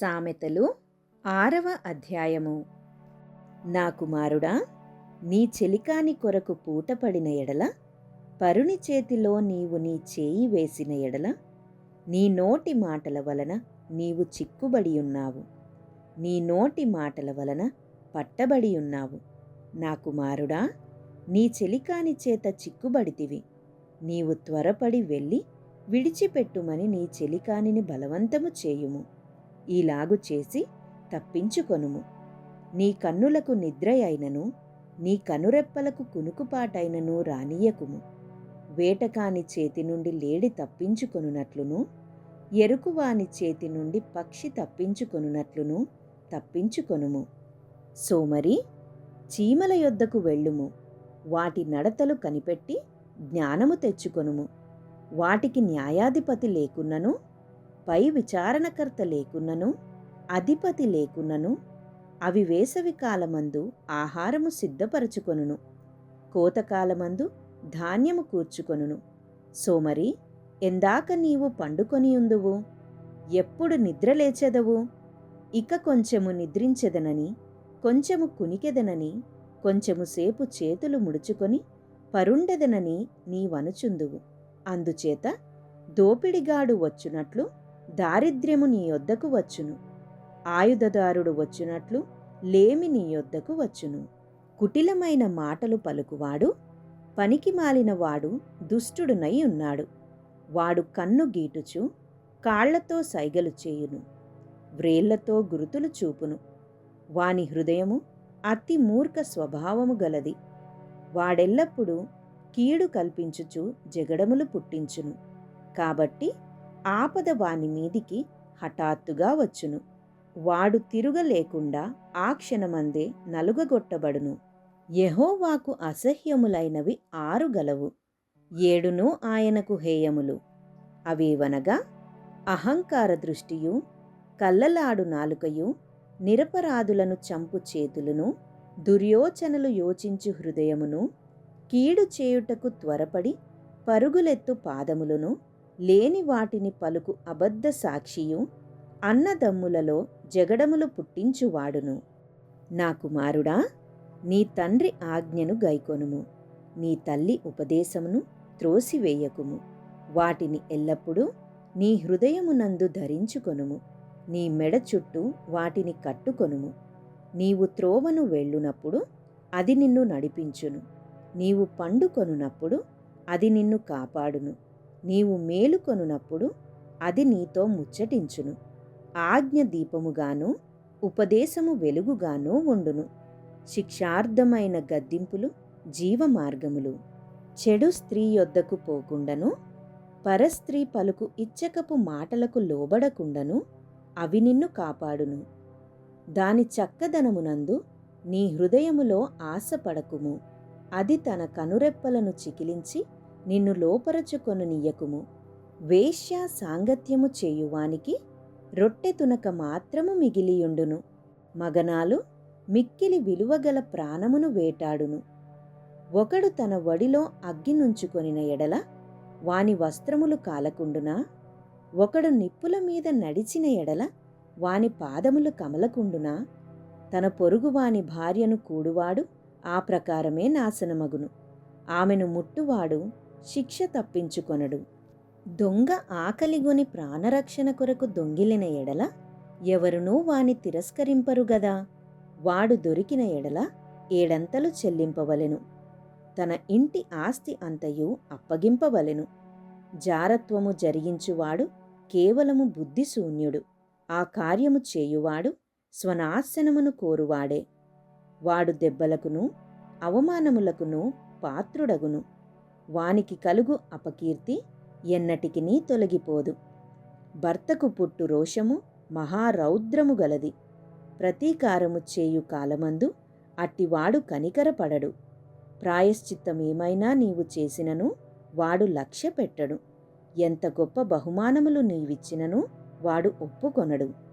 సామెతలు ఆరవ అధ్యాయము. నా కుమారుడా నీ చెలికాని కొరకు పూటపడిన ఎడల పరుని చేతిలో నీవు నీ చేయి వేసిన ఎడల నీ నోటి మాటల వలన నీవు చిక్కుబడి ఉన్నావు. నీ నోటి మాటల వలన పట్టబడి ఉన్నావు. నా కుమారుడా నీ చెలికాని చేత చిక్కుబడితివి. నీవు త్వరపడి వెళ్ళి విడిచిపెట్టుమని నీ చెలికానిని బలవంతము చేయుము. ఈలాగు చేసి తప్పించుకొనుము. నీ కన్నులకు నిద్ర అయినను నీ కనురెప్పలకు కునుకుపాటైనను రానియకుము వేటకాని చేతి నుండి లేడి తప్పించుకొనున్నట్లును ఎరుకువాని చేతి నుండి పక్షి తప్పించుకొనున్నట్లును తప్పించుకొనుము. సోమరి చీమల యొద్దకు వెళ్ళుము. వాటి నడతలు కనిపెట్టి జ్ఞానము తెచ్చుకొనుము. వాటికి న్యాయాధిపతి లేకున్నను పై విచారణకర్త లేకున్నను అధిపతి లేకున్నను అవి వేసవి కాలమందు ఆహారము సిద్ధపరచుకొనును కోతకాలమందు ధాన్యము కూర్చుకొనును. సోమరి ఎందాక నీవు పండుకొనియుందువు? ఎప్పుడు నిద్రలేచెదవు ఇక కొంచెము నిద్రించెదనని కొంచెము కునికెదనని కొంచెము సేపు చేతులు ముడుచుకొని పరుండెదనని నీవనుచుందువు. అందుచేత దోపిడిగాడు వచ్చునట్లు దారిద్ర్యము నీ యొద్దకు వచ్చును. ఆయుధదారుడు వచ్చినట్లు లేమి నీ యొద్దకు వచ్చును. కుటిలమైన మాటలు పలుకువాడు పనికి మాలినవాడు దుష్టుడునై ఉన్నాడు. వాడు కన్ను గీటుచు కాళ్ళతో సైగలు చేయును. వ్రేళ్ళతో గురుతులు చూపును. వాని హృదయము అతి మూర్ఖ స్వభావము గలది. వాడెల్లప్పుడూ కీడు కల్పించుచు జగడములు పుట్టించును. కాబట్టి ఆపద వాని మీదికి హఠాత్తుగా వచ్చును. వాడు తిరుగలేకుండా ఆ క్షణమందే నలుగగొట్టబడును. యహోవాకు అసహ్యములైనవి ఆరు గలవు. ఏడును ఆయనకు హేయములు. అవేవనగా అహంకార దృష్టియు కల్లలాడు నాలుకయు నిరపరాధులను చంపు చేతులను దుర్యోచనలు యోచించు హృదయమును కీడు చేయుటకు త్వరపడి పరుగులెత్తు పాదములను లేని వాటిని పలుకు అబద్ధ సాక్షియు అన్నదమ్ములలో జగడములు పుట్టించువాడును. నా కుమారుడా నీ తండ్రి ఆజ్ఞను గైకొనుము. నీ తల్లి ఉపదేశమును త్రోసివేయకుము. వాటిని ఎల్లప్పుడూ నీ హృదయమునందు ధరించుకొనుము. నీ మెడ చుట్టూ వాటిని కట్టుకొనుము. నీవు త్రోవను వెళ్ళునప్పుడు అది నిన్ను నడిపించును. నీవు పండుకొనున్నప్పుడు అది నిన్ను కాపాడును. నీవు మేలుకొనున్నప్పుడు అది నీతో ముచ్చటించును. ఆజ్ఞ దీపముగాను ఉపదేశము వెలుగుగాను ఉండును. శిక్షార్థమైన గద్దింపులు జీవమార్గములు. చెడు స్త్రీ యొద్దకు పోకుండను పరస్త్రీ పలుకు ఇచ్చకపు మాటలకు లోబడకుండను అవి నిన్ను కాపాడును. దాని చక్కదనమునందు నీ హృదయములో ఆశపడకుము. అది తన కనురెప్పలను చికిలించి నిన్ను లోపరచుకొనునియ్యకుము. వేశ్య సాంగత్యము చేయువానికి రొట్టె తునక మాత్రము మిగిలియుండును. మగనాలు మిక్కిలి విలువగల ప్రాణమును వేటాడును. ఒకడు తన వడిలో అగ్గినుంచుకొనిన ఎడల వాని వస్త్రములు కాలకుండునా? ఒకడు నిప్పుల మీద నడిచిన ఎడల వాని పాదములు కమలకుండునా? తన పొరుగువాని భార్యను కూడువాడు ఆ ప్రకారమే నాశనమగును. ఆమెను ముట్టువాడు శిక్ష తప్పించుకొనడు. దొంగ ఆకలిగొని ప్రాణరక్షణ కొరకు దొంగిలిన ఎడల ఎవరునూ వాని తిరస్కరింపరు గదా. వాడు దొరికిన ఎడల ఏడంతలు చెల్లింపవలెను. తన ఇంటి ఆస్తి అంతయు అప్పగింపవలెను. జారత్వము జరిగించువాడు కేవలము బుద్ధిశూన్యుడు. ఆ కార్యము చేయువాడు స్వనాశనమును కోరువాడే. వాడు దెబ్బలకును అవమానములకును పాత్రుడగును. వానికి కలుగు అపకీర్తి ఎన్నటికినీ తొలగిపోదు. భర్తకు పుట్టు రోషము మహారౌద్రము గలది. ప్రతీకారము చేయు కాలమందు అట్టివాడు కనికరపడడు. ప్రాయశ్చిత్తమేమైనా నీవు చేసినను వాడు లక్ష్య పెట్టడు ఎంత గొప్ప బహుమానములు నీవిచ్చినను వాడు ఒప్పుకొనడు.